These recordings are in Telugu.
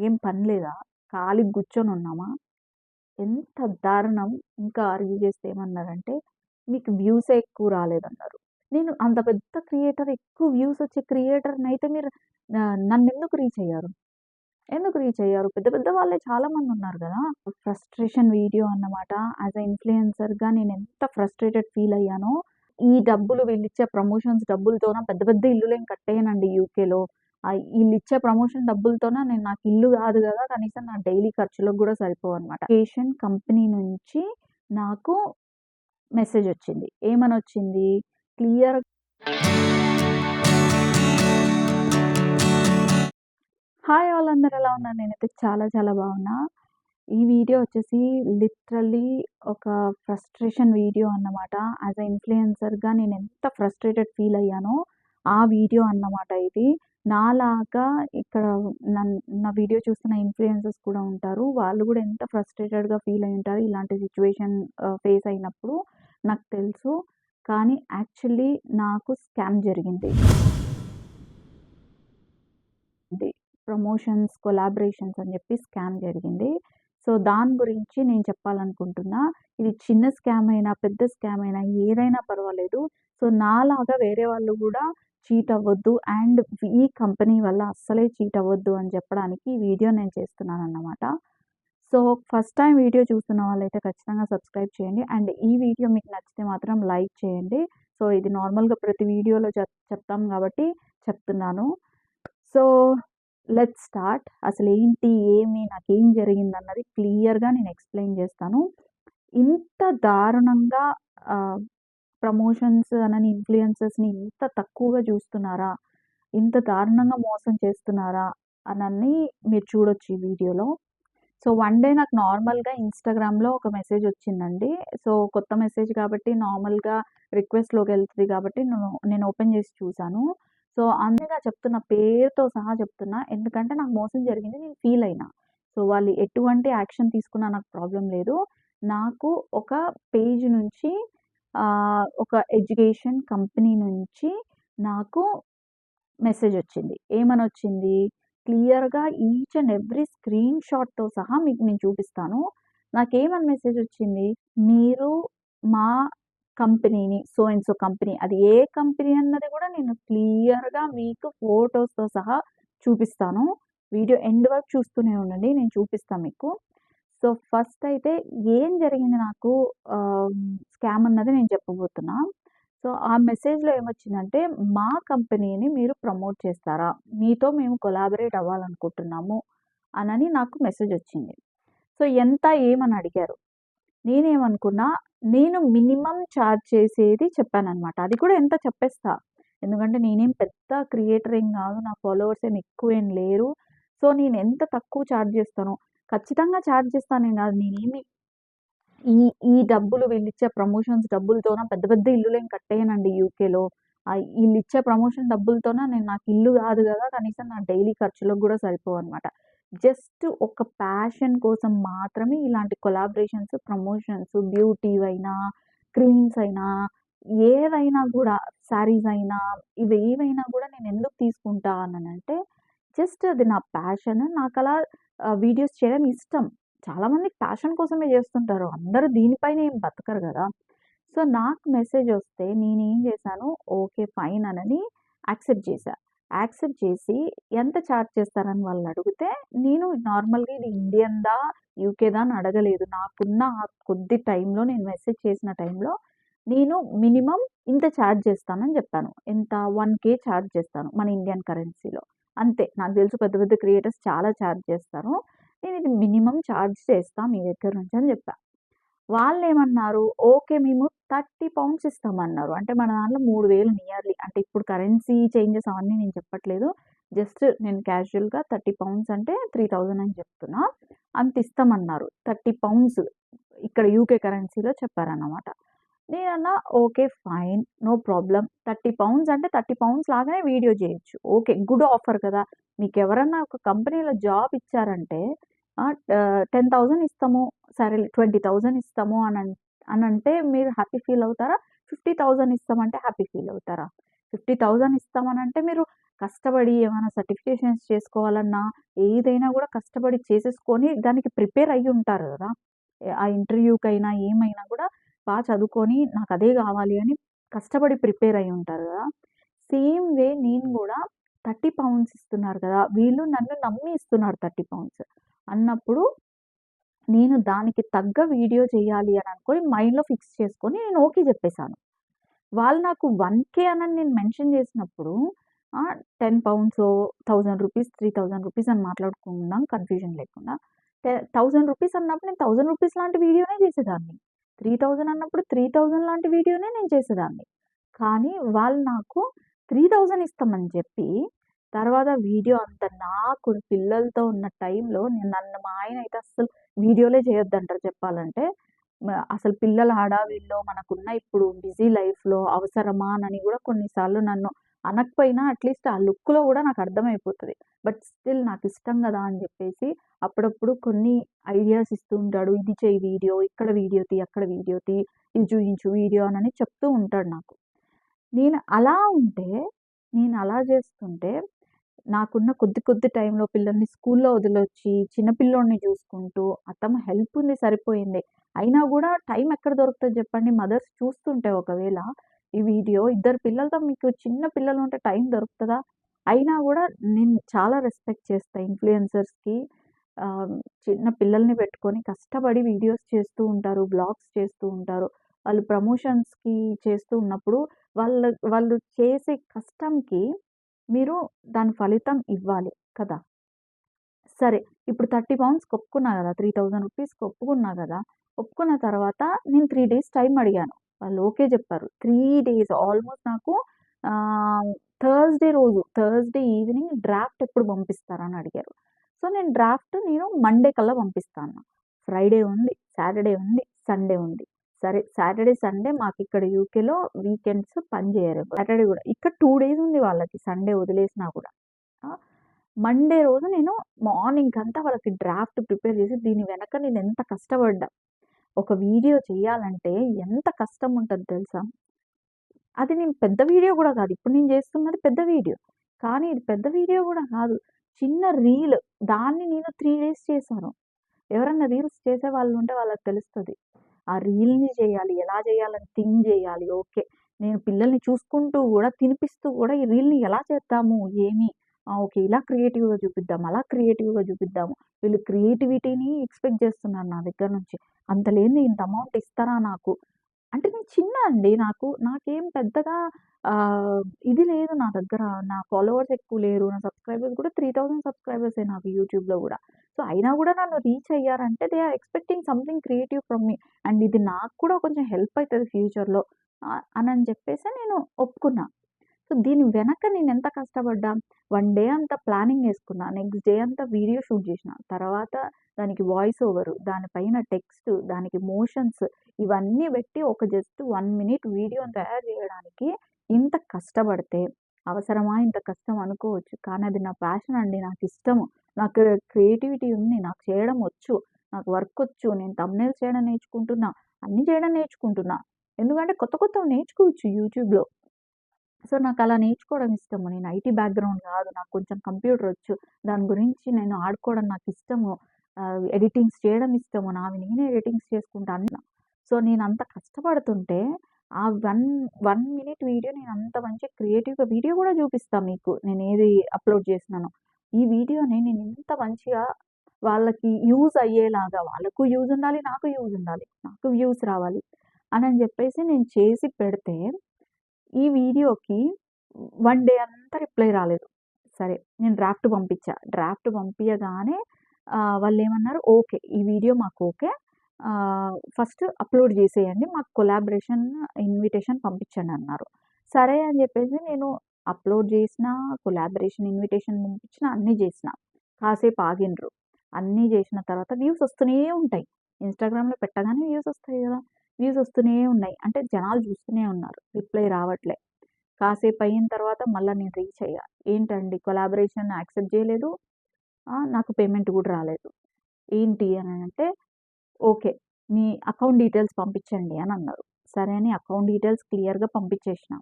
ఏం పని లేదా? ఖాళీ కూర్చొని ఉన్నామా? ఎంత దారుణం. ఇంకా ఆర్గ్యూ చేస్తే ఏమన్నారంటే మీకు వ్యూసే ఎక్కువ రాలేదన్నారు. నేను అంత పెద్ద క్రియేటర్ ఎక్కువ వ్యూస్ వచ్చే క్రియేటర్ని అయితే మీరు నన్ను ఎందుకు రీచ్ అయ్యారు? ఎందుకు రీచ్ అయ్యారు? పెద్ద పెద్ద వాళ్ళే చాలామంది ఉన్నారు కదా. ఫ్రస్ట్రేషన్ వీడియో అన్నమాట. యాజ్ అ ఇన్ఫ్లుయెన్సర్గా నేను ఎంత ఫ్రస్ట్రేటెడ్ ఫీల్ అయ్యానో ఈ డబ్బులు వీళ్ళు ఇచ్చే ప్రమోషన్స్ డబ్బులతోన పెద్ద పెద్ద ఇల్లులేం కట్టేయనండి యూకేలో. వీళ్ళు ఇచ్చే ప్రమోషన్ డబ్బులతోన నేను నాకు ఇల్లు కాదు కదా కనీసం నా డైలీ ఖర్చులకు కూడా సరిపోవు అనమాట ఏషియన్ కంపెనీ నుంచి నాకు మెసేజ్ వచ్చింది. ఏమని వచ్చింది క్లియర్ హాయ్ వాళ్ళందరూ ఎలా ఉన్నారు? నేనైతే చాలా చాలా బాగున్నా. ఈ వీడియో వచ్చేసి లిటరలీ ఒక ఫ్రస్ట్రేషన్ వీడియో అన్నమాట. యాజ్ అ ఇన్ఫ్లుయెన్సర్గా నేను ఎంత ఫ్రస్ట్రేటెడ్ ఫీల్ అయ్యానో ఆ వీడియో అన్నమాట ఇది. నాలాగా ఇక్కడ నన్ను నా వీడియో చూస్తున్న ఇన్ఫ్లుయెన్సర్స్ కూడా ఉంటారు. వాళ్ళు కూడా ఎంత ఫ్రస్ట్రేటెడ్గా ఫీల్ అయి ఉంటారు ఇలాంటి సిచ్యువేషన్ ఫేస్ అయినప్పుడు నాకు తెలుసు. కానీ యాక్చువల్లీ నాకు స్కామ్ జరిగింది. ప్రమోషన్స్ కొలాబరేషన్స్ అని చెప్పి స్కామ్ జరిగింది. సో దాని గురించి నేను చెప్పాలనుకుంటున్నా. ఇది చిన్న స్కామ్ అయినా పెద్ద స్కామ్ అయినా ఏదైనా పర్వాలేదు. సో నాలాగా వేరే వాళ్ళు కూడా చీట్ అవ్వద్దు అండ్ ఈ కంపెనీ వల్ల అస్సలే చీట్ అవ్వద్దు అని చెప్పడానికి ఈ వీడియో నేను చేస్తున్నాను అన్నమాట సో ఫస్ట్ టైం వీడియో చూస్తున్న వాళ్ళైతే ఖచ్చితంగా సబ్స్క్రైబ్ చేయండి అండ్ ఈ వీడియో మీకు నచ్చితే మాత్రం లైక్ చేయండి. సో ఇది నార్మల్గా ప్రతి వీడియోలో చెప్ చెప్తాం కాబట్టి చెప్తున్నాను. So let start. అసలు ఏంటి ఏమి నాకేం జరిగింది అన్నది క్లియర్గా నేను ఎక్స్ప్లెయిన్ చేస్తాను. ఇంత దారుణంగా ప్రమోషన్స్ అనని ఇన్ఫ్లుయెన్సెస్ని ఇంత తక్కువగా చూస్తున్నారా? ఇంత దారుణంగా మోసం చేస్తున్నారా? అనని మీరు చూడొచ్చు ఈ వీడియోలో. సో వన్ డే నాకు నార్మల్గా ఇన్స్టాగ్రామ్లో ఒక మెసేజ్ వచ్చిందండి. సో కొత్త మెసేజ్ కాబట్టి నార్మల్గా రిక్వెస్ట్లోకి వెళ్తుంది కాబట్టి నేను నేను ఓపెన్ చేసి చూశాను. సో అందుగా చెప్తున్న పేరుతో సహా చెప్తున్నా. ఎందుకంటే నాకు మోసం జరిగింది నేను ఫీల్ అయినా. సో వాళ్ళు ఎటువంటి యాక్షన్ తీసుకున్నా నాకు ప్రాబ్లం లేదు. నాకు ఒక పేజ్ నుంచి ఒక ఎడ్యుకేషన్ కంపెనీ నుంచి నాకు మెసేజ్ వచ్చింది. ఏమని వచ్చింది క్లియర్గా ఈచ్ అండ్ ఎవ్రీ స్క్రీన్ షాట్తో సహా మీకు నేను చూపిస్తాను. నాకేమని మెసేజ్ వచ్చింది? మీరు మా కంపెనీని సో అండ్ సో కంపెనీ అది ఏ కంపెనీ అన్నది కూడా నేను క్లియర్గా మీకు ఫోటోస్తో సహా చూపిస్తాను. వీడియో ఎండ్ వరకు చూస్తూనే ఉండండి నేను చూపిస్తాను మీకు. సో ఫస్ట్ అయితే ఏం జరిగింది నాకు స్కామ్ అన్నది నేను చెప్పబోతున్నా. సో ఆ మెసేజ్లో ఏమొచ్చిందంటే మా కంపెనీని మీరు ప్రమోట్ చేస్తారా? మీతో మేము కొలాబరేట్ అవ్వాలనుకుంటున్నాము అనని నాకు మెసేజ్ వచ్చింది. సో ఎంత ఏమని అడిగారు? నేనేమనుకున్నా నేను మినిమం ఛార్జ్ చేసేది చెప్పాననమాట అది కూడా ఎంత చెప్పేస్తా? ఎందుకంటే నేనేం పెద్ద క్రియేటర్ ఏం కాదు నా ఫాలోవర్స్ ఏం ఎక్కువ ఏం లేరు. సో నేను ఎంత తక్కువ ఛార్జ్ చేస్తానో? ఖచ్చితంగా ఛార్జ్ చేస్తాను కాదు నేనేమి ఈ ఈ డబ్బులు వీళ్ళు ఇచ్చే ప్రమోషన్స్ డబ్బులతోన? పెద్ద పెద్ద ఇల్లులు ఏం కట్టేయనండి యూకేలో. వీళ్ళు ఇచ్చే ప్రమోషన్ డబ్బులతోన? నేను నాకు ఇల్లు కాదు కదా? కనీసం నా డైలీ ఖర్చులకు కూడా సరిపోవు అనమాట జస్ట్ ఒక ప్యాషన్ కోసం మాత్రమే ఇలాంటి కొలాబరేషన్స్ ప్రమోషన్స్ బ్యూటీ అయినా క్రీమ్స్ అయినా ఏవైనా కూడా శారీస్ అయినా ఇవి ఏవైనా కూడా నేను ఎందుకు తీసుకుంటా అంటే జస్ట్ అది నా ప్యాషన్. నాకు అలా వీడియోస్ చేయడం ఇష్టం. చాలామంది ప్యాషన్ కోసమే చేస్తుంటారు. అందరూ దీనిపైన ఏం బతకరు కదా. సో నాకు మెసేజ్ వస్తే నేనేం చేశాను? ఓకే ఫైన్ అనని యాక్సెప్ట్ చేశా. యాక్సెప్ట్ చేసి ఎంత ఛార్జ్ చేస్తారని వాళ్ళని అడిగితే నేను నార్మల్గా ఇది ఇండియన్దా యూకేదా అని అడగలేదు. నాకున్న ఆ కొద్ది టైంలో నేను మెసేజ్ చేసిన టైంలో నేను మినిమం ఇంత ఛార్జ్ చేస్తానని చెప్పాను. ఎంత? వన్ కే ఛార్జ్ చేస్తాను మన ఇండియన్ కరెన్సీలో అంతే. నాకు తెలుసు పెద్ద పెద్ద క్రియేటర్స్ చాలా ఛార్జ్ చేస్తారు. నేను ఇది మినిమం ఛార్జ్ చేస్తాను మీ దగ్గర నుంచి అని చెప్పా. వాళ్ళు ఏమన్నారు ఓకే మేము థర్టీ పౌండ్స్ ఇస్తామన్నారు. అంటే మన దాంట్లో మూడు వేలు నియర్లీ. అంటే ఇప్పుడు కరెన్సీ చేంజెస్ అవన్నీ నేను చెప్పట్లేదు. జస్ట్ నేను క్యాజువల్గా థర్టీ పౌండ్స్ అంటే త్రీ థౌజండ్ అని చెప్తున్నా. అంత ఇస్తామన్నారు. థర్టీ పౌండ్స్ ఇక్కడ యూకే కరెన్సీలో చెప్పారన్నమాట. నేనన్నా okay fine no problem thirty pounds అంటే థర్టీ పౌండ్స్ లాగానే వీడియో చేయొచ్చు. ఓకే గుడ్ ఆఫర్ కదా. మీకు ఎవరన్నా ఒక కంపెనీలో జాబ్ ఇచ్చారంటే టెన్ థౌజండ్ ఇస్తాము. సరే ట్వంటీ థౌజండ్ ఇస్తాము అని అని అంటే మీరు హ్యాపీ ఫీల్ అవుతారా? ఫిఫ్టీ థౌజండ్ ఇస్తామంటే హ్యాపీ ఫీల్ అవుతారా? 50,000 ఇస్తామనంటే మీరు కష్టపడి ఏమైనా సర్టిఫికేషన్స్ చేసుకోవాలన్నా, ఏదైనా గూడా కష్టపడి చేసేసుకొని దానికి ప్రిపేర్ అయ్యి ఉంటారు గదా! ఆ ఇంటర్వ్యూకైనా, ఏమైనా గూడా బా చదువుకొని నాకదే గావాలి అని కష్టపడి ప్రిపేర్ అయ్యి ఉంటారు గదా! సేమ్ వే నేను గూడా 30 పౌండ్స్ ఇస్తున్నారు కదా! వీళ్ళు నన్ను నమ్మి ఇస్తున్నారు 30 పౌండ్స్. అన్నప్పుడు నేను దానికి తగ్గ వీడియో చేయాలి అని అనుకోని మైండ్‌లో ఫిక్స్ చేసుకొని నేను ఓకే జెప్పేసాను. వాళ్ళు నాకు 1,000 అనని నేను మెన్షన్ చేసినప్పుడు 10 పౌండ్సో, 1000 రూపీస్, 3000 రూపీస్ అని మాట్లాడుకుందాం కన్‌ఫ్యూజన్ లేకుండా. 1000 రూపీస్ అన్నప్పుడు నేను 1000 రూపీస్ లాంటి వీడియోనే చేసేదాన్ని. 3000 అన్నప్పుడు 3000 లాంటి వీడియోనే నేను చేసేదాన్ని. కానీ వాళ్ళు నాకు 3000 ఇస్తామని చెప్పి, తర్వాత వీడియో అంత నాకు పిల్లలతో ఉన్న టైంలో నేను నన్ను మా ఆయన అయితే అస్సలు వీడియోలే చేయొద్దంటారు చెప్పాలంటే. అసలు పిల్లల హడావిల్లో మనకున్న ఇప్పుడు బిజీ లైఫ్‌లో అవసరమా అని కూడా కొన్నిసార్లు నన్ను అనకపోయినా అట్‌లీస్ట్ ఆ లుక్‌లో కూడా నాకు అర్థమైపోతుంది బట్ స్టిల్ నాకు ఇష్టం కదా అని చెప్పేసి అప్పుడప్పుడు కొన్ని ఐడియాస్ ఇస్తూ ఉంటాడు. ఇది చేయి వీడియో, ఇక్కడ వీడియో తీ, అక్కడ వీడియో తీ, ఇది చూయించు వీడియో అని చెప్తూ ఉంటాడు నాకు. నేను అలా ఉంటే, నేను అలా చేస్తుంటే నాకున్న కొద్ది కొద్ది టైంలో పిల్లల్ని స్కూల్‌లో వదిలొచ్చి, చిన్న పిల్లోడిని చూసుకుంటూ, అత్తమ్మ హెల్ప్ ఉంది సరిపోయింది. అయినా కూడా టైం ఎక్కడ దొరుకుతుంది చెప్పండి మదర్స్ చూస్తుంటే ఒకవేళ ఈ వీడియో, ఇద్దరు పిల్లలతో మీకు చిన్న పిల్లలు ఉంటే టైం దొరుకుతుందా అయినా కూడా నేను చాలా రెస్పెక్ట్ చేస్తా ఇన్‌ఫ్లుయెన్సర్స్‌కి. చిన్న పిల్లల్ని పెట్టుకొని కష్టపడి వీడియోస్ చేస్తూ ఉంటారు. బ్లాగ్స్ చేస్తూ ఉంటారు. వాళ్ళు ప్రమోషన్స్‌కి చేస్తూ ఉన్నప్పుడు వాళ్ళ వాళ్ళు చేసే కష్టంకి మీరు దాని ఫలితం ఇవ్వాలి కదా! సరే ఇప్పుడు 30 పౌండ్స్‌కి ఒప్పుకున్నా గదా! 3000 రూపీస్‌కి ఒప్పుకున్నా కదా ఒప్పుకున్న తర్వాత నేను త్రీ డేస్ టైం అడిగాను. వాళ్ళు ఓకే చెప్పారు త్రీ డేస్ ఆల్‌మోస్ట్ నాకు థర్స్‌డే రోజు, థర్స్‌డే ఈవినింగ్ డ్రాఫ్ట్ ఎప్పుడు పంపిస్తారని అడిగారు. సో, నేను డ్రాఫ్ట్ నేను మండే కల్లా పంపిస్తాను ఫ్రైడే ఉంది, సాటర్‌డే ఉంది, సండే ఉంది. సరే సాటర్‌డే, సండే మాకు ఇక్కడ యూకేలో వీకెండ్స్ పని చేయరు సాటర్‌డే కూడా ఇక్కడ టూ డేస్ ఉంది వాళ్ళకి సండే వదిలేసినా కూడా మండే రోజు నేను మార్నింగ్‌కంతా వాళ్ళకి డ్రాఫ్ట్ ప్రిపేర్ చేసి దీని వెనక నేను ఎంత కష్టపడ్డా. ఒక వీడియో చేయాలంటే ఎంత కష్టం ఉంటుంది తెలుసా? అది నేను పెద్ద వీడియో కూడా కాదు ఇప్పుడు నేను చేస్తున్నది పెద్ద వీడియో. కానీ ఇది పెద్ద వీడియో కూడా కాదు చిన్న రీల్. దాన్ని నేను త్రీ డేస్ చేశాను. ఎవరన్నా రీల్స్ చేసే వాళ్ళు ఉంటే వాళ్ళకి తెలుస్తుంది ఆ రీల్‌ని చేయాలి. ఎలా చేయాలని థింక్ చేయాలి ఓకే. నేను పిల్లల్ని చూసుకుంటూ కూడా తినిపిస్తూ కూడా ఈ రీల్‌ని ఎలా చేద్దాము? ఏమి? ఓకే. ఇలా క్రియేటివ్‌గా చూపిద్దాం. అలా క్రియేటివ్‌గా చూపిద్దాము. వీళ్ళు క్రియేటివిటీని ఎక్స్‌పెక్ట్ చేస్తున్నారు నా దగ్గర నుంచి. అంత లేని ఇంత అమౌంట్ ఇస్తారా నాకు? అంటే నేను చిన్న అండి. నాకు నాకేం పెద్దగా ఇది లేదు నా దగ్గర. నా ఫాలోవర్స్ ఎక్కువ లేరు. నా సబ్‌స్క్రైబర్స్ కూడా 3000 సబ్‌స్క్రైబర్సే నాకు యూట్యూబ్‌లో కూడా సో, అయినా కూడా నన్ను రీచ్ అయ్యారంటే they are expecting something creative from me. And ఇది నాకు కూడా కొంచెం హెల్ప్ అవుతుంది ఫ్యూచర్‌లో అని అని చెప్పేసి నేను ఒప్పుకున్నా. సో, దీని వెనక నేను ఎంత కష్టపడ్డా? వన్ డే అంతా ప్లానింగ్ వేసుకున్నా నెక్స్ట్ డే అంతా వీడియో షూట్ చేసిన తర్వాత దానికి వాయిస్ ఓవరు, దానిపైన టెక్స్ట్, దానికి మోషన్స్ ఇవన్నీ పెట్టి ఒక జస్ట్ వన్ మినిట్ వీడియోని తయారు చేయడానికి ఇంత కష్టపడితే అవసరమా ఇంత కష్టం అనుకోవచ్చు. కానీ అది నా ప్యాషన్ అండి. నాకు ఇష్టము నాకు క్రియేటివిటీ ఉంది. నాకు చేయడం వచ్చు. నాకు వర్క్ వచ్చు. నేను తమ్నేల్ చేయడం నేర్చుకుంటున్నా. అన్నీ చేయడం నేర్చుకుంటున్నా. ఎందుకంటే కొత్త కొత్తవి నేర్చుకోవచ్చు యూట్యూబ్‌లో. సో, నాకలా నేర్చుకోవడం ఇష్టము. నేను ఐటీ బ్యాక్‌గ్రౌండ్ కాదు నాకు కొంచెం కంప్యూటర్ వచ్చు. దాని గురించి నేను ఆడుకోవడం నాకిష్టము. ఆహ్, ఎడిటింగ్స్ చేయడం ఇష్టము. నావి నేనే ఎడిటింగ్స్ చేసుకుంటా అన్నా. సో, నేనంత కష్టపడుతుంటే ఆ 1, 1 మినిట్ వీడియో నేనంత మంచి క్రియేటివ్‌గా వీడియో కూడా చూపిస్తా మీకు. నేనేది అప్‌లోడ్ చేసినానో. ఈ వీడియోని నేనింత మంచిగా వాళ్ళకి యూజ్ అయ్యేలాగా వాళ్ళకు యూజ్ ఉండాలి. నాకు యూజ్ ఉండాలి. నాకు వ్యూస్ రావాలి. అనని చెప్పేసి నేను చేసి పెడితే ఈ వీడియోకి వన్ డే అంతా రిప్లై రాలేదు. సరే నేను డ్రాఫ్ట్ పంపించా. డ్రాఫ్ట్ పంపించగానే వాళ్ళు ఏమన్నారు ఓకే. ఈ వీడియో మాకు ఓకే. ఫస్ట్ అప్‌లోడ్ చేసేయండి మాకు కొలాబరేషన్ ఇన్విటేషన్ పంపించండి అన్నారు. సరే అని చెప్పేసి నేను అప్‌లోడ్ చేసిన కొలాబరేషన్ ఇన్విటేషన్ పంపించిన అన్నీ చేసిన కాసేపు ఆగిండ్రు. అన్నీ చేసిన తర్వాత వ్యూస్ వస్తూనే ఉంటాయి. ఇన్‌స్టాగ్రామ్‌లో పెట్టగానే వ్యూస్ వస్తాయి కదా వ్యూస్ వస్తూనే ఉన్నాయి. అంటే జనాలు చూస్తూనే ఉన్నారు. రిప్లై రావట్లే. కాసేపు అయిన తర్వాత మళ్ళీ నేను రీచ్ అయ్యా. ఏంటండి కొలాబరేషన్ యాక్సెప్ట్ చేయలేదు నాకు పేమెంట్ కూడా రాలేదు. ఏంటి అని అంటే ఓకే. మీ అకౌంట్ డీటెయిల్స్ పంపించండి అని అన్నారు సరే అని అకౌంట్ డీటెయిల్స్ క్లియర్‌గా పంపించేసినా.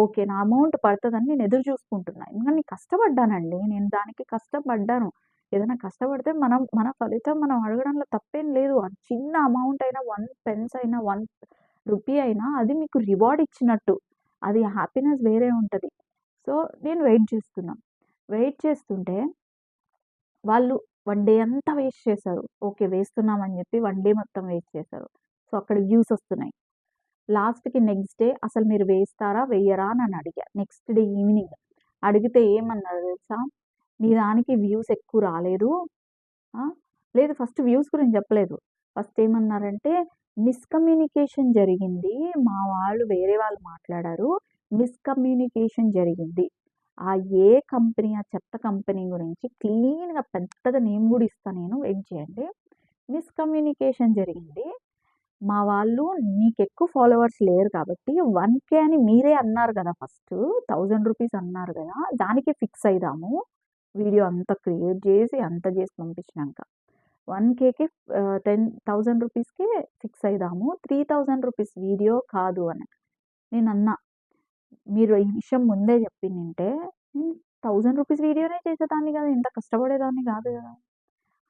ఓకే. నా అమౌంట్ పడుతుందని నేను ఎదురు చూసుకుంటున్నాను ఎందుకంటే నేను కష్టపడ్డానండి. నేను దానికి కష్టపడ్డాను. ఏదైనా కష్టపడితే మనం మన ఫలితం మనం అడగడంలో తప్పేం లేదు. చిన్న అమౌంట్ అయినా వన్ పెన్స్ అయినా, వన్ రూపీ అయినా అది మీకు రివార్డ్ ఇచ్చినట్టు. అది హ్యాపీనెస్ వేరే ఉంటుంది సో, నేను వెయిట్ చేస్తున్నాను వెయిట్ చేస్తుంటే వాళ్ళు వన్ డే అంతా వేస్ట్ చేశారు. ఓకే. వేస్తున్నామని చెప్పి వన్ డే మొత్తం వేస్ట్ చేశారు. సో, అక్కడ వ్యూస్ వస్తున్నాయి. లాస్ట్‌కి నెక్స్ట్ డే అసలు మీరు వేస్తారా? వేయరా అని అడిగా. Next day evening. అడిగితే ఏమన్నారు తెలుసా? మీ దానికి వ్యూస్ ఎక్కువ రాలేదు. లేదు ఫస్ట్ వ్యూస్ గురించి చెప్పలేదు. ఫస్ట్ ఏమన్నారంటే మిస్‌కమ్యూనికేషన్ జరిగింది. మా వాళ్ళు వేరే వాళ్ళు మాట్లాడారు. మిస్‌కమ్యూనికేషన్ జరిగింది. ఆ ఏ కంపెనీ ఆ చెత్త కంపెనీ గురించి క్లీన్‌గా పెద్దగా నేమ్ కూడా ఇస్తా నేను వెయిట్ చేయండి. మిస్‌కమ్యూనికేషన్ జరిగింది. మా వాళ్ళు నీకెక్కువ ఫాలోవర్స్ లేరు కాబట్టి వన్ కే అని మీరే అన్నారు కదా! ఫస్ట్ థౌజండ్ రూపీస్ అన్నారు కదా! దానికే ఫిక్స్ అయిదాము. వీడియో అంతా క్రియేట్ చేసి అంత చేసి పంపించినాక వన్ కేకి టెన్ థౌజండ్ రూపీస్కే ఫిక్స్ అయిదాము. రూ. 3000 వీడియో కాదు అని. నేను అన్నా మీరు ఈ విషయం ముందే చెప్పిందంటే నేను థౌజండ్ రూపీస్ వీడియోనే చేసేదాన్ని కదా! ఇంత కష్టపడేదాన్ని కాదు కదా!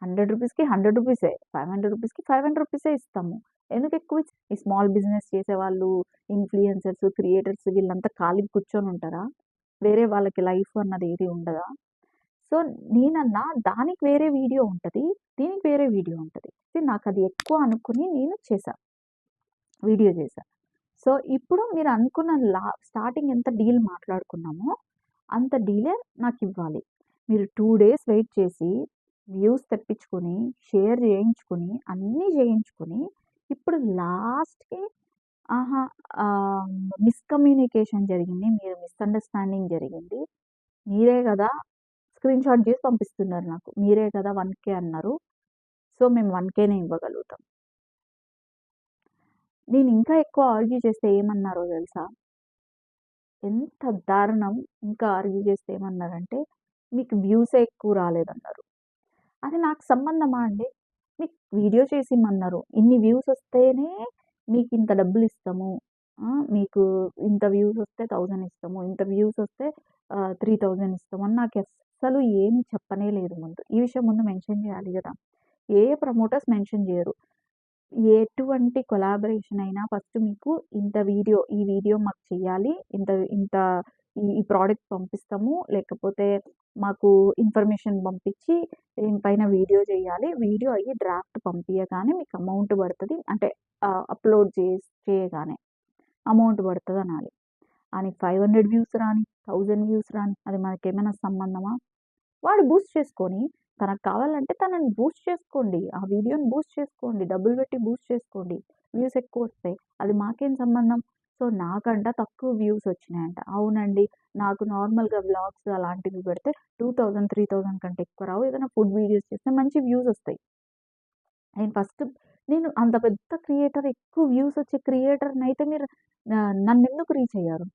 హండ్రెడ్ రూపీస్కి హండ్రెడ్ రూపీసే ఫైవ్ హండ్రెడ్ రూపీస్కి ఫైవ్ హండ్రెడ్ రూపీసే ఇస్తాము. ఎందుకు ఎక్కువ ఈ స్మాల్ బిజినెస్ చేసేవాళ్ళు, ఇన్‌ఫ్లుయెన్సర్స్, క్రియేటర్స్ వీళ్ళంతా ఖాళీ కూర్చొని ఉంటారా? వేరే వాళ్ళకి లైఫ్ అన్నది ఏది ఉండదా? సో, నేనన్నా దానికి వేరే వీడియో ఉంటుంది దీనికి వేరే వీడియో ఉంటుంది నాకు అది ఎక్కువ అనుకుని నేను చేశా. వీడియో చేశా. సో, ఇప్పుడు మీరు అనుకున్న లా స్టార్టింగ్ ఎంత డీల్ మాట్లాడుకున్నామో అంత డీలే నాకు ఇవ్వాలి మీరు టూ డేస్ వెయిట్ చేసి వ్యూస్ తెప్పించుకొని, షేర్ చేయించుకొని, అన్నీ చేయించుకొని ఇప్పుడు లాస్ట్‌కి ఆహా! మిస్‌కమ్యూనికేషన్ జరిగింది. మీరు మిస్‌అండర్‌స్టాండింగ్ జరిగింది. మీరే కదా! స్క్రీన్ షాట్ చేసి పంపిస్తున్నారు నాకు. మీరే కదా! వన్ కే అన్నారు. సో, మేము వన్ కేనే ఇవ్వగలుగుతాం. నేను ఇంకా ఎక్కువ ఆర్గ్యూ చేస్తే ఏమన్నారో తెలుసా? ఎంత దారుణం! ఇంకా ఆర్గ్యూ చేస్తే ఏమన్నారంటే, మీకు వ్యూసే ఎక్కువ రాలేదన్నారు. అది నాకు సంబంధమా అండి? మీకు వీడియో చేసి ఇమ్మన్నారు. ఇన్ని వ్యూస్ వస్తేనే మీకు ఇంత డబ్బులు ఇస్తాము మీకు ఇంత వ్యూస్ వస్తే థౌజండ్ ఇస్తాము. ఇంత వ్యూస్ వస్తే త్రీ థౌజండ్ ఇస్తాము అని నాకు అస్సలు ఏం చెప్పనే లేదు ముందు. ఈ విషయం ముందు మెన్షన్ చేయాలి కదా! ఏ ప్రమోటర్స్ మెన్షన్ చేయరు. ఎటువంటి కొలాబరేషన్ అయినా ఫస్ట్ మీకు ఇంత వీడియో, ఈ వీడియో మాకు చేయాలి. ఇంత ఇంత ఈ ప్రోడక్ట్ పంపిస్తాము. లేకపోతే మాకు ఇన్ఫర్మేషన్ పంపించి దీనిపైన వీడియో చేయాలి. వీడియో అయ్యి డ్రాఫ్ట్ పంపించగానే మీకు అమౌంట్ పడుతుంది అంటే అప్‌లోడ్ చేసి చేయగానే అమౌంట్ పడుతుంది అనాలి అని ఫైవ్ హండ్రెడ్ వ్యూస్ రాని, థౌజండ్ వ్యూస్ రాని అది మనకేమైనా సంబంధమా? వాడు బూస్ట్ చేసుకొని తనకు కావాలంటే తనని బూస్ట్ చేసుకోండి. ఆ వీడియోని బూస్ట్ చేసుకోండి. డబ్బులు పెట్టి బూస్ట్ చేసుకోండి. వ్యూస్ ఎక్కువ వస్తాయి అది మాకేం సంబంధం? సో, నాకంట తక్కువ వ్యూస్ వచ్చినాయంట. అవునండి. నాకు నార్మల్‌గా వ్లాగ్స్ అలాంటివి పెడితే 2000, 3000 కంటే ఎక్కువ రావు. ఏదైనా ఫుడ్ వీడియోస్ చేస్తే మంచి వ్యూస్ వస్తాయి. నేను ఫస్ట్ నేను అంత పెద్ద క్రియేటర్ ఎక్కువ వ్యూస్ వచ్చే అయితే మీరు నన్ను ఎందుకు రీచ్ అయ్యారు?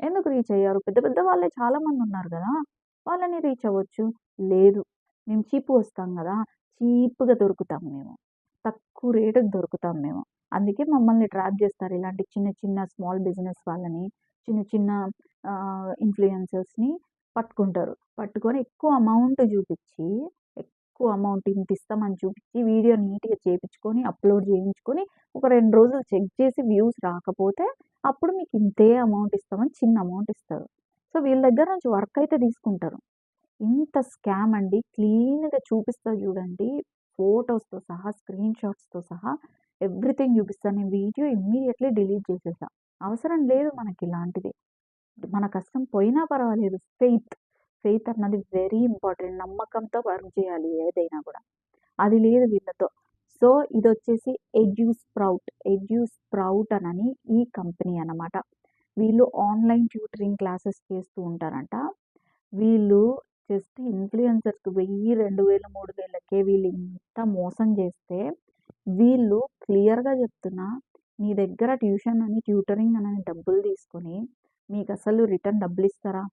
ఎందుకు రీచ్ అయ్యారు? పెద్ద పెద్ద వాళ్ళే చాలామంది ఉన్నారు కదా వాళ్ళని రీచ్ అవ్వచ్చు. లేదు. మేము చీపు వస్తాం కదా చీప్‌గా దొరుకుతాం మేము. తక్కువ రేటుకి దొరుకుతాం మేము. అందుకే మమ్మల్ని ట్రాప్ చేస్తారు. ఇలాంటి చిన్న చిన్న స్మాల్ బిజినెస్ వాళ్ళని, చిన్న చిన్న ఇన్‌ఫ్లుయెన్సర్స్‌ని పట్టుకుంటారు. పట్టుకొని ఎక్కువ అమౌంట్ చూపించి ఎక్కువ అమౌంట్ ఇంత ఇస్తామని చూపించి వీడియో నీట్‌గా చేపించుకొని, అప్‌లోడ్ చేయించుకొని, ఒక రెండు రోజులు చెక్ చేసి వ్యూస్ రాకపోతే అప్పుడు మీకు ఇంతే అమౌంట్ ఇస్తామని చిన్న అమౌంట్ ఇస్తారు. సో, వీళ్ళ దగ్గర నుంచి వర్క్ అయితే తీసుకుంటారు. ఇంత స్కామ్ అండి. క్లీన్‌గా చూపిస్తా చూడండి. ఫోటోస్‌తో సహా, స్క్రీన్‌షాట్స్‌తో సహా ఎవ్రీథింగ్ చూపిస్తాను నేను వీడియో ఇమ్మీడియట్లీ డిలీట్ చేసేసా. అవసరం లేదు మనకి ఇలాంటిది మన కష్టం పోయినా పర్వాలేదు. ఫెయిత్. ఫెయిత్ అన్నది వెరీ ఇంపార్టెంట్. నమ్మకంతో వర్క్ చేయాలి ఏదైనా కూడా అది లేదు వీళ్ళతో. సో, ఇది వచ్చేసి ఎడ్యూ స్ప్రౌట్. ఎడ్యూ స్ప్రౌట్ అనని ఈ కంపెనీ అన్నమాట. వీళ్ళు ఆన్‌లైన్ ట్యూటరింగ్ క్లాసెస్ చేస్తూ ఉంటారంట. వీళ్ళు జస్ట్ ఇన్‌ఫ్లుయెన్సర్స్‌కి 1000, 2000, 3000కే వీళ్ళు ఇంత మోసం చేస్తే, వీళ్ళు క్లియర్‌గా చెప్తున్నా మీ దగ్గర ట్యూషన్ అని, ట్యూటరింగ్ అని డబ్బులు తీసుకొని, మీకు అసలు రిటర్న్ డబ్బులు ఇస్తారా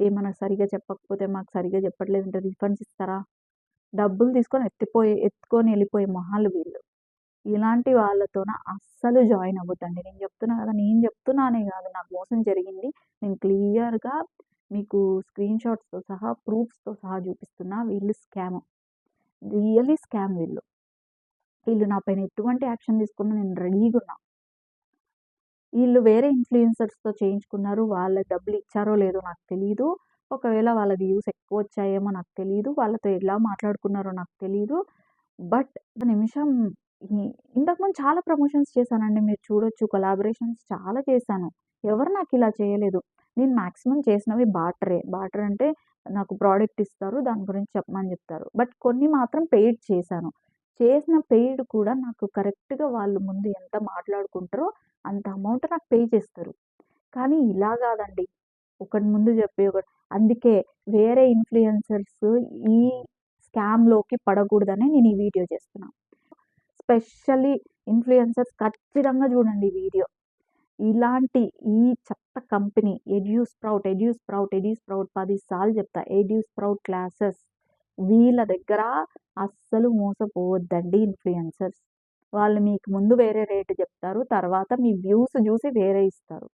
ఏమన్నా సరిగ్గా చెప్పకపోతే మాకు సరిగ్గా చెప్పట్లేదంటే రిఫండ్స్ ఇస్తారా? డబ్బులు తీసుకొని ఎత్తిపోయి ఎత్తుకొని వెళ్ళిపోయే మొహాలు వీళ్ళు. ఇలాంటి వాళ్ళతోన అస్సలు జాయిన్ అవ్వద్దండి. నేను చెప్తున్నా కదా! నేను చెప్తున్నానే కాదు నాకు మోసం జరిగింది. నేను క్లియర్‌గా మీకు స్క్రీన్‌షాట్స్‌తో సహా, ప్రూఫ్స్‌తో సహా చూపిస్తున్నా. వీళ్ళు స్కామ్. రియల్లీ స్కామ్ వీళ్ళు. వీళ్ళు నా పైన ఎటువంటి యాక్షన్ తీసుకున్నా నేను రెడీగా ఉన్నా వీళ్ళు వేరే ఇన్‌ఫ్లుయెన్సర్స్‌తో చేయించుకున్నారు. వాళ్ళ డబ్బులు ఇచ్చారో లేదో నాకు తెలియదు ఒకవేళ వాళ్ళ వ్యూస్ ఎక్కువ వచ్చాయేమో నాకు తెలియదు వాళ్ళతో ఎలా మాట్లాడుకున్నారో నాకు తెలియదు బట్ ఒక నిమిషం ఇంతకుముందు చాలా ప్రమోషన్స్ చేశానండి. మీరు చూడొచ్చు కొలాబరేషన్స్ చాలా చేశాను. ఎవరు నాకు ఇలా చేయలేదు. నేను మాక్సిమం చేసినవి బాటరే బాటర్ అంటే నాకు ప్రోడక్ట్ ఇస్తారు. దాని గురించి చెప్పమని చెప్తారు. బట్ కొన్ని మాత్రం పెయిడ్ చేశాను. చేసిన పెయిడ్ కూడా నాకు కరెక్ట్‌గా వాళ్ళు ముందు ఎంత మాట్లాడుకుంటారో అంత అమౌంట్ నాకు పే చేస్తారు. కానీ ఇలా కాదండి. ఒకటి ముందు చెప్పి ఒకటి అందుకే వేరే ఇన్‌ఫ్లుయెన్సర్స్ ఈ స్కామ్‌లోకి పడకూడదనే నేను ఈ వీడియో చేస్తున్నాను స్పెషల్లీ ఇన్‌ఫ్లుయెన్సర్స్ ఖచ్చితంగా చూడండి ఈ వీడియో. ఇలాంటి ఈ చెత్త కంపెనీ ఎడ్యూస్ప్రౌట్, ఎడ్యూస్ప్రౌట్, ఎడ్యూస్ప్రౌట్ 10 సార్లు చెప్తా. ఎడ్యూస్ప్రౌట్ క్లాసెస్ వీళ్ళ దగ్గర అస్సలు మోసపోవద్దండి ఇన్‌ఫ్లుయెన్సర్స్. వాళ్ళు మీకు ముందు వేరే రేటు చెప్తారు. తర్వాత మీ వ్యూస్ చూసి వేరే ఇస్తారు.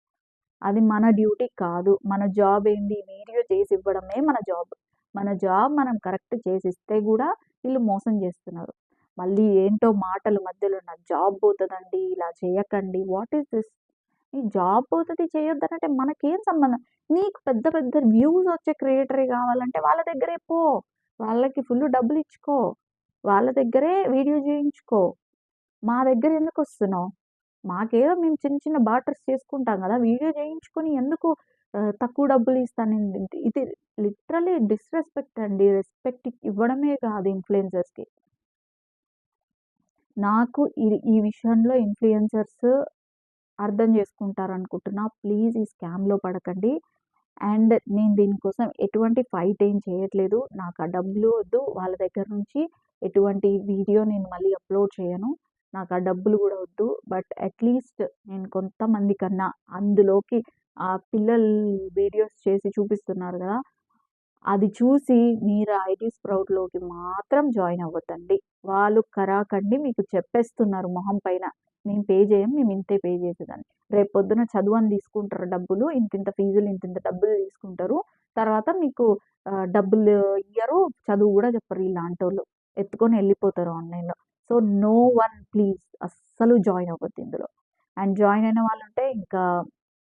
అది మన డ్యూటీ కాదు. మన జాబ్ ఏంది వీడియో చేసి ఇవ్వడమే మన జాబ్. మన జాబ్ మనం కరెక్ట్ చేసిస్తే కూడా వీళ్ళు మోసం చేస్తున్నారు. మళ్ళీ ఏంటో మాటలు మధ్యలో నా జాబ్ పోతుందండి ఇలా చేయకండి. What is this? ఈ జాబ్ పోతది చేయొద్దనంటే మనకేం సంబంధం? నీకు పెద్ద పెద్ద వ్యూస్ వచ్చే క్రియేటరే కావాలంటే వాళ్ళ దగ్గరే పో. వాళ్ళకి ఫుల్ డబ్బులు ఇచ్చుకో. వాళ్ళ దగ్గరే వీడియో చేయించుకో. మా దగ్గర ఎందుకు వస్తున్నావు మాకేదో మేము చిన్న చిన్న బార్టర్స్ చేసుకుంటాం కదా! వీడియో చేయించుకొని ఎందుకు తక్కువ డబ్బులు ఇస్తానండి. ఇది లిటరలీ డిస్‌రెస్పెక్ట్ అండి. రెస్పెక్ట్ ఇవ్వడమే కాదు ఇన్‌ఫ్లుయెన్సర్స్‌కి. నాకు ఈ ఈ విషయంలో ఇన్‌ఫ్లుయెన్సర్స్ అర్థం చేసుకుంటారు అనుకుంటున్నా ప్లీజ్ ఈ స్కామ్‌లో పడకండి. అండ్ నేను దీనికోసం ఎటువంటి ఫైట్ ఏం చేయట్లేదు. నాకు ఆ డబ్బులు వద్దు. వాళ్ళ దగ్గర నుంచి ఎటువంటి వీడియో నేను మళ్ళీ అప్‌లోడ్ చేయను. నాకు ఆ డబ్బులు కూడా వద్దు. బట్ అట్‌లీస్ట్ నేను కొంతమంది కన్నా అందులోకి ఆ పిల్లలు వీడియోస్ చేసి చూపిస్తున్నారు కదా! అది చూసి మీరు ఐటీ స్ప్రౌట్‌లోకి మాత్రం జాయిన్ అవ్వద్దండి. వాళ్ళు కరాకండి మీకు చెప్పేస్తున్నారు మొహం పైన. మేము పే చేయం. మేము ఇంతే పే చేసేదని. రేపొద్దున చదువని తీసుకుంటారు డబ్బులు. ఇంతింత ఫీజులు ఇంతింత డబ్బులు తీసుకుంటారు. తర్వాత మీకు డబ్బులు ఇయ్యరు. చదువు కూడా చెప్పరు ఇలాంటోళ్ళు. ఎత్తుకొని వెళ్ళిపోతారు ఆన్‌లైన్‌లో. సో, నో వన్ ప్లీజ్ అస్సలు జాయిన్ అవ్వద్దు ఇందులో. అండ్ జాయిన్ అయిన వాళ్ళు ఉంటే ఇంకా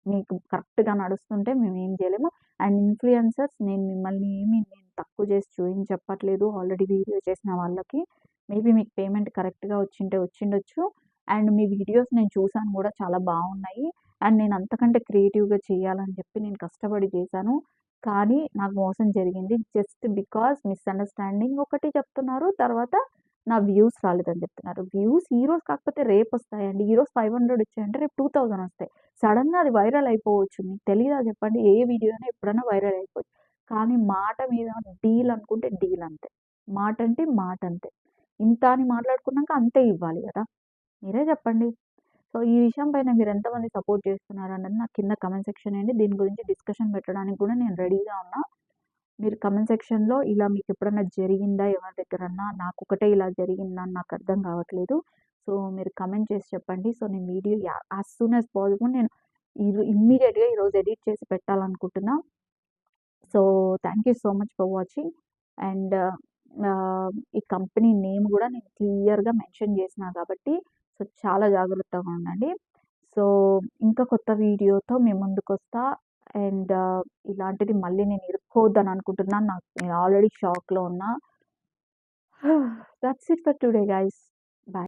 మీకు కరెక్ట్‌గా నడుస్తుంటే మేము ఏం చేయలేము. అండ్ ఇన్‌ఫ్లుయెన్సర్స్ నేను మిమ్మల్ని ఏమి నేను తక్కువ చేసి చూయించి చెప్పట్లేదు. ఆల్రెడీ వీడియో చేసిన వాళ్ళకి. మేబీ మీకు పేమెంట్ కరెక్ట్‌గా వచ్చింటే వచ్చిండొచ్చు. అండ్ మీ వీడియోస్ నేను చూసాను కూడా చాలా బాగున్నాయి. అండ్ నేను అంతకంటే క్రియేటివ్‌గా చేయాలని చెప్పి నేను కష్టపడి చేశాను. కానీ నాకు మోసం జరిగింది. జస్ట్ బికాస్ మిస్‌అండర్‌స్టాండింగ్ ఒకటి చెప్తున్నారు. తర్వాత నా వ్యూస్ రాలేదని చెప్తున్నారు. వ్యూస్ ఈరోజు కాకపోతే రేపు రేపొస్తాయండి. ఈరోజు 500 వచ్చాయంటే రేపు 2000 వస్తాయి. సడన్గా అది వైరల్ అయిపోవచ్చు. మీకు తెలియదా చెప్పండి? ఏ వీడియో అయినా ఎప్పుడైనా వైరల్ అయిపోవచ్చు. కానీ మాట మీద డీల్ అనుకుంటే డీల్ అంతే. మాట అంటే మాట అంతే. ఇంత అని మాట్లాడుకున్నాక అంతే ఇవ్వాలి కదా! మీరే చెప్పండి. సో, ఈ విషయం పైన మీరు ఎంతమంది సపోర్ట్ చేస్తున్నారు అన్నది నాకు కింద కమెంట్ సెక్షన్ చేయండి. దీని గురించి డిస్కషన్ పెట్టడానికి కూడా నేను రెడీగా ఉన్నా. మీరు కమెంట్ సెక్షన్‌లో ఇలా మీకు ఎప్పుడన్నా జరిగిందా? ఎవరి దగ్గరన్నా నాకు ఒకటే ఇలా జరిగిందా? అని నాకు అర్థం కావట్లేదు. సో, మీరు కమెంట్ చేసి చెప్పండి. సో, నేను వీడియో యా యాస్ సూన్ యాజ్ పాసిబుల్ నేను ఇది ఇమ్మీడియట్గా ఈరోజు ఎడిట్ చేసి పెట్టాలనుకుంటున్నా. So, thank you so much for watching. And ఈ కంపెనీ నేమ్ కూడా నేను క్లియర్‌గా మెన్షన్ చేసినా కాబట్టి సో, చాలా జాగ్రత్తగా ఉండండి. సో, ఇంకా కొత్త వీడియోతో మీ ముందుకొస్తా. అండ్ ఇలాంటిది మళ్ళీ నేను ఇరుక్కోవద్దని అనుకుంటున్నాను. నాకు నేను ఆల్రెడీ షాక్‌లో ఉన్నా. That's it for today guys.